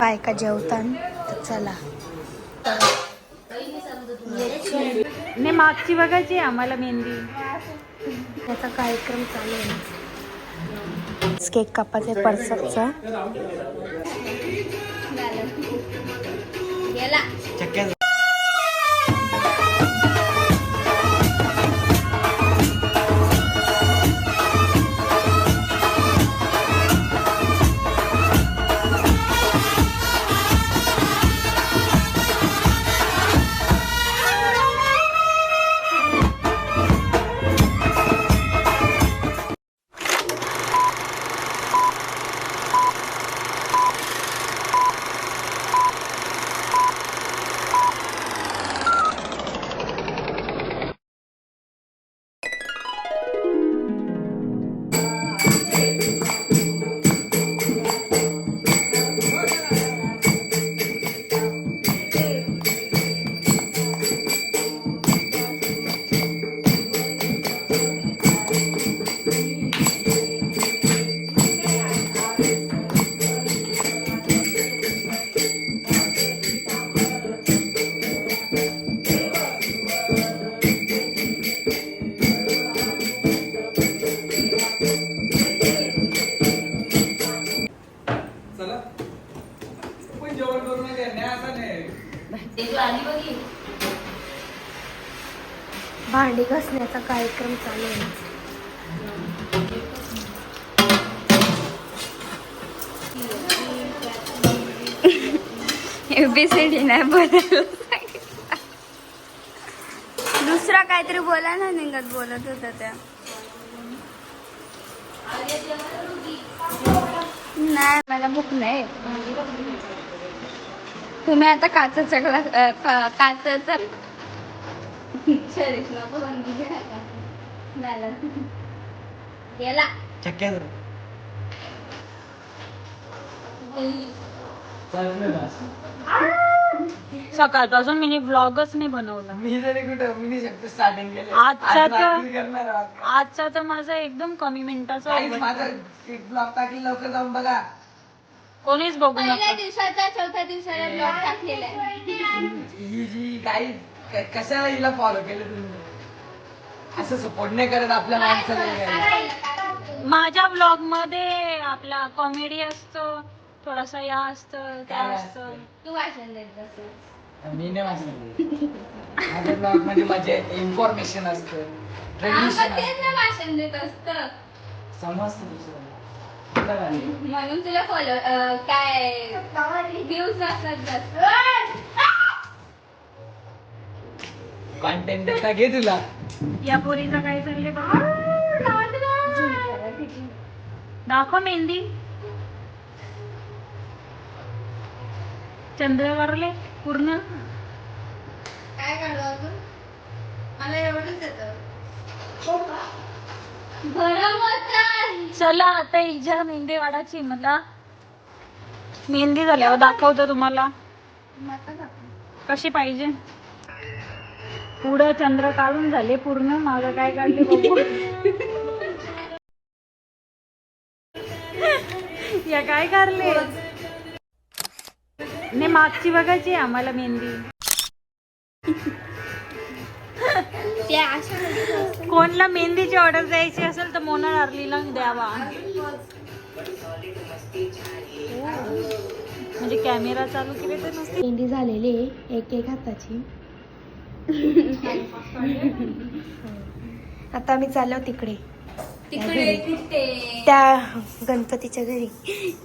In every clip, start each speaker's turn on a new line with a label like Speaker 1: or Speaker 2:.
Speaker 1: बायका जेवतान तर चला.
Speaker 2: नाही मागची बघायची आहे आम्हाला मेहंदी.
Speaker 1: त्याचा कार्यक्रम चालू आहे. केक कापायचा परसपचा
Speaker 3: चला नाही
Speaker 1: भांडी घासण्याचा कार्यक्रम चालू आहे.
Speaker 2: एबीसीडी नाही बोलायला
Speaker 1: दुसरा काहीतरी बोला ना निघत बोलत होता त्या. नाही मला भूक नाही. तुम्ही आता काचाचा ग्लास काचाचा शरीफ नको आता. झालं. गेला
Speaker 2: सकाळपासून मी ब्लॉगच नाही बनवला
Speaker 3: मी तरी कुठं मी नाही शकतो स्टार्टिंग केलं
Speaker 2: आजचा
Speaker 3: आज
Speaker 2: तर-. आजचा तर माझा एकदम कमी मिनिटाचा
Speaker 3: ब्लॉग टाकली लवकर जाऊन बघा
Speaker 2: कोणीच बघू
Speaker 1: पहिल्या
Speaker 2: नका.
Speaker 1: दिवसाचा चौथ्या दिवसाला ब्लॉग टाकलेला आहे.
Speaker 3: ही जी काही क- कशाला हिला फॉलो केलं तुम्ही? असं सपोर्ट नाही करत आपल्या माणसाला काही.
Speaker 2: माझ्या ब्लॉगमध्ये आपला कॉमेडी असतो थोडासा या असतं त्या
Speaker 3: काय
Speaker 2: असतं.
Speaker 1: तू देत असं
Speaker 3: मी नाही माझ्या ब्लॉगमध्ये माझे इन्फॉर्मेशन असतं ट्रेडिशन
Speaker 1: भाषण देत असतं.
Speaker 3: समजतं दुसरं?
Speaker 1: म्हणून तुला फॉलो काय? व्ह्यूज नसतात जास्त.
Speaker 3: कॉन्टेंट देता घे तुला.
Speaker 2: या पोरीचं काय चाललंय बघा. दाखव मेहंदी. चंद्रवरले पूर्ण.
Speaker 1: काय काढू अजून? मला एवढंच येतं
Speaker 2: चला आता इजा मेहंदी वाढायची मला. मेहंदी झाल्यावर दाखवतो तुम्हाला. कशी पाहिजे? पुढं चंद्र काढून झाले पूर्ण माग काय काढले बघू. या काय काढले? नाही मागची बघायची आम्हाला मेहंदी.
Speaker 1: त्या अशा
Speaker 2: कोणला मेहंदीची ऑर्डर द्यायची असेल तर मोना अर्लीला द्यावा. म्हणजे कॅमेरा चालू केले तर नसते
Speaker 1: मेहंदी झालेली आहे एक एक हाताची. आता आम्ही चाललो तिकडे.
Speaker 4: तिकडे कुठे?
Speaker 1: त्या गणपतीच्या घरी.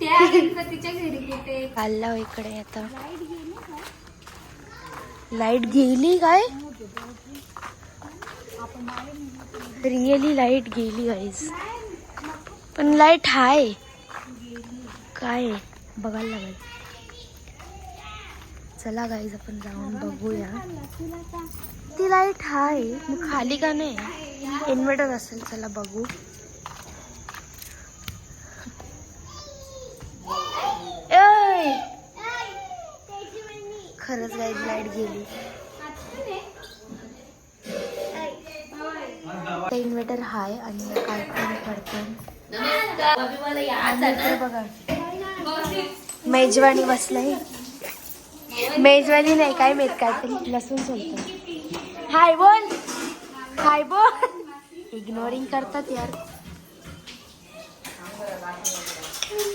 Speaker 4: त्या गणपतीच्या घरी कुठे?
Speaker 1: चाललो इकडे आता. लाइट गेली काय? रिअली लाइट गेली गाईज पण लाइट हाय. काय आहे? बघायला लागेल. चला गाईज आपण जाऊन बघूया. ती लाइट हाय. मग खाली का नाही? इन्व्हर्टर असेल चला बघू. खरंच गाईज लाइट गेली. इन्व्हर्टर हाय आणि काय पण पडतं बघा मेजवानी बसलाय मेजवानी नाही काय माहीत काहीतरी लसूण सोलतो हाय बोल हाय बोल इग्नोरिंग करतात यार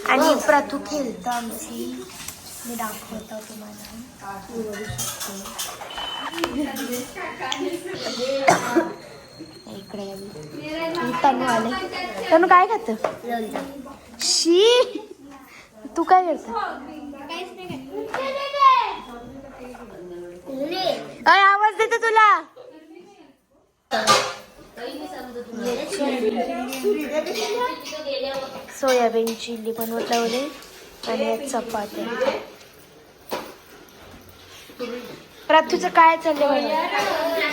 Speaker 1: आणि प्रथू खेळतो आमची मी दाखवतो तुम्हाला इकडे तनू आले. तनू काय खात? शी! तू काय करत? अय आवाज देतो तुला. सोयाबीन चिल्ली बनवत लावले आणि यात चपात्या काय चाललंय?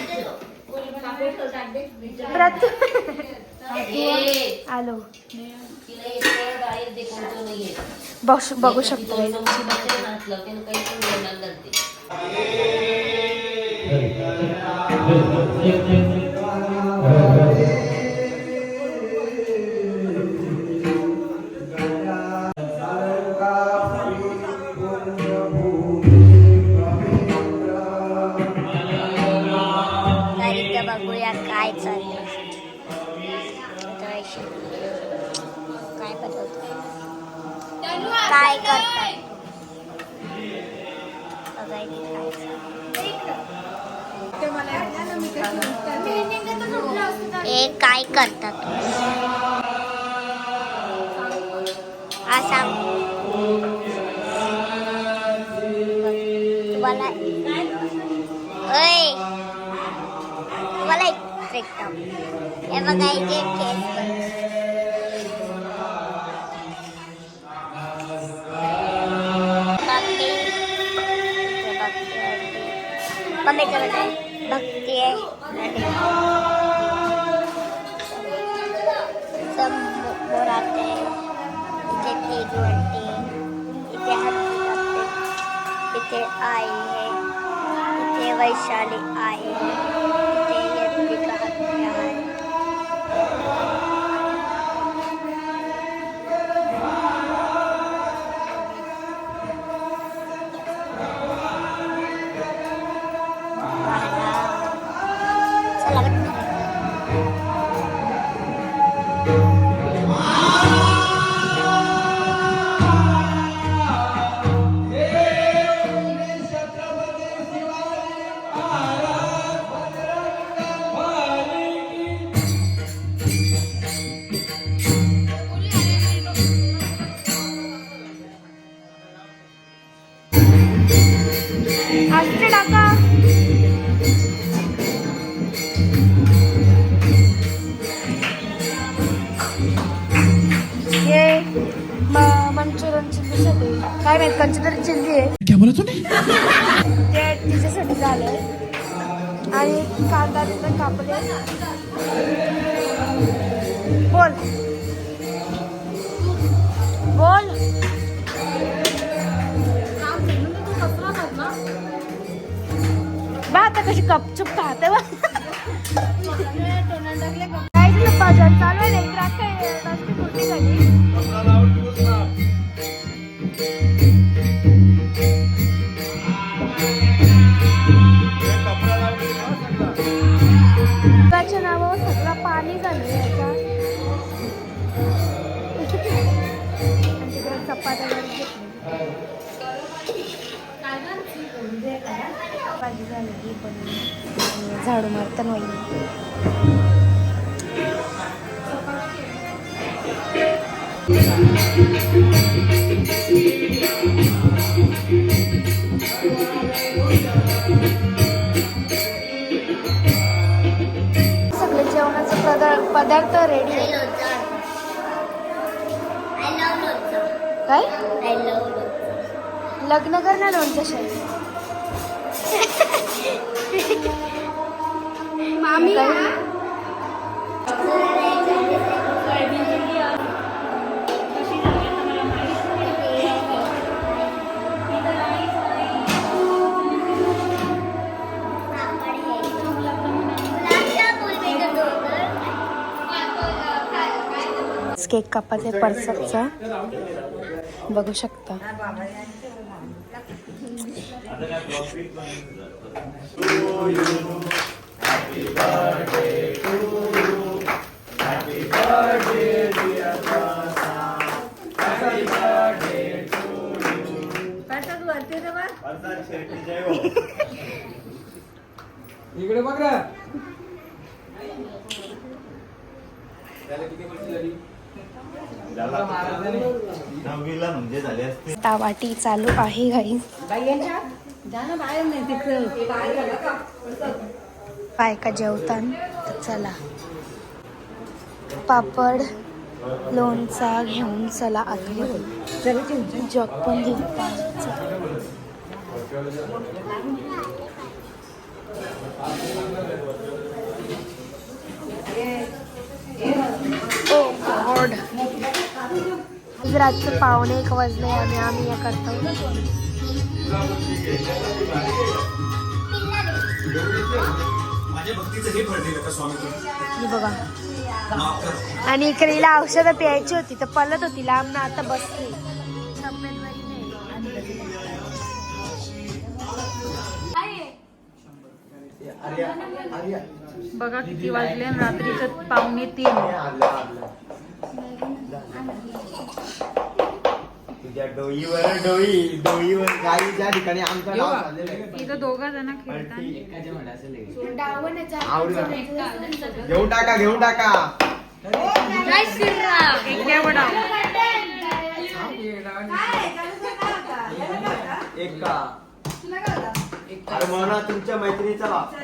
Speaker 1: आलो. बघ बघू शकतो बघूया काय चाललंय. काय बनवतो काय करतात. हे काय करतात. हा सांग. तुम्हाला एक भेटतो हे बघायचे केस मम्मी हे बघते. मम्मीचं बघाय बघते. समोर आते इथे तेजू वाटते इथे हत्ती कापते इथे आई आहे. इथे वैशाली आहे. मंचुरियन चिल्लीसाठी काय माहीत कंचुरियन चिल्ली आहे. ते तिच्यासाठी झालंय. आणि कांदा तिथं कापले. बोल. बोल. बा आता कशी कपचूप खाते बा. काय बाजार चालू तिकडे घेतली भाजी झाली की पण झाडू मारताना वहिनी सगळे जेवणाचे पदार्थ पदार्थ रेडी काय? लग्न कर ना लोणच्या शाही
Speaker 4: मामी
Speaker 1: केक कापायचा परसाचा बघू शकता.
Speaker 3: इकडे बघ ना
Speaker 5: नववीला म्हणजे झाले असते
Speaker 1: तावाटी चालू आहे घाई बायका जेवतान? चला. पापड लोणचा घेऊन चला आतमध्ये. जग पण घेऊन आज रातचं पावणे एक वाजले आणि आम्ही या करतो. बघा. आणि इकडे हिला औषधं प्यायची होती तर पलत होती लांब ना आता बसली.
Speaker 2: बघा किती वाजले आणि रात्रीचं पावणे तीन.
Speaker 5: तुझ्या डोईवर डोई डोईवर गाई ज्या ठिकाणी आमचा डाव चाललेला आहे.
Speaker 2: इथं दोघं जण खेळतात.
Speaker 5: घेऊन टाका घेऊन टाका.
Speaker 2: वडा
Speaker 5: एक का? अरे म्हणा तुमच्या मैत्रिणीचा बाप.